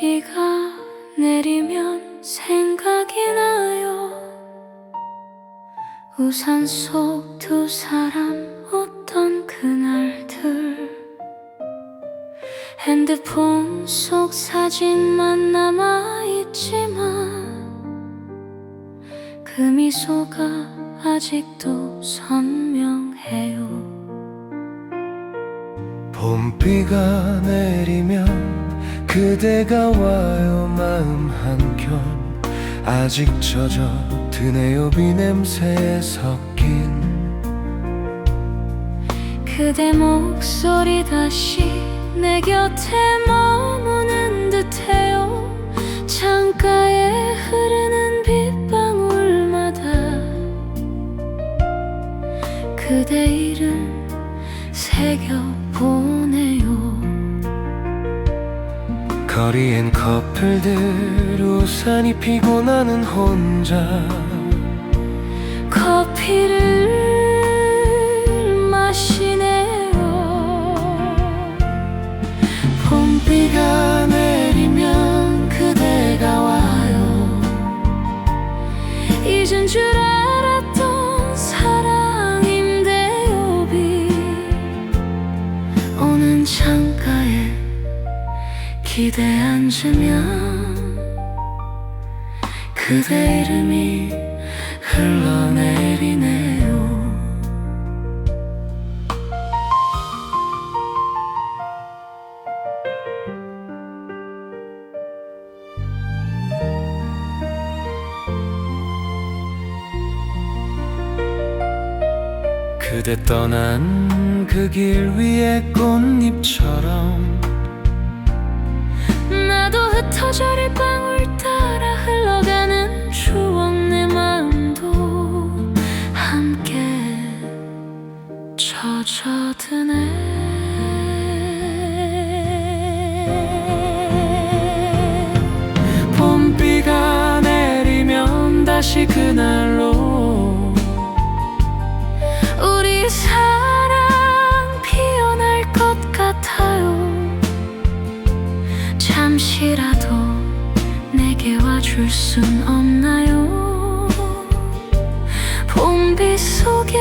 비가 내리면 생각이 나요. 우산 속 두 사람 웃던 그날들. 핸드폰 속 사진만 남아있지만 그 미소가 아직도 선명해요. 봄비가 내리면 그대가 와요 마음 한켠. 아직 젖어 드네요 비 냄새에 섞인. 그대 목소리 다시 내 곁에 머무는 듯해요. 창가에 흐르는 빗방울마다. 그대 이름 새겨 보내요 거리엔 커플들 우산이 피고 나는 혼자 기대 앉으면 그대 이름이 흘러내리네요. 그대 떠난 그 길 위에 꽃잎처럼 흩어져릴 방울 따라 흘러가는 추억 내 마음도 함께 젖어드네. 봄비가 내리면 다시 그날로 잠시라도 내게 와줄 순 없나요? 봄비 속에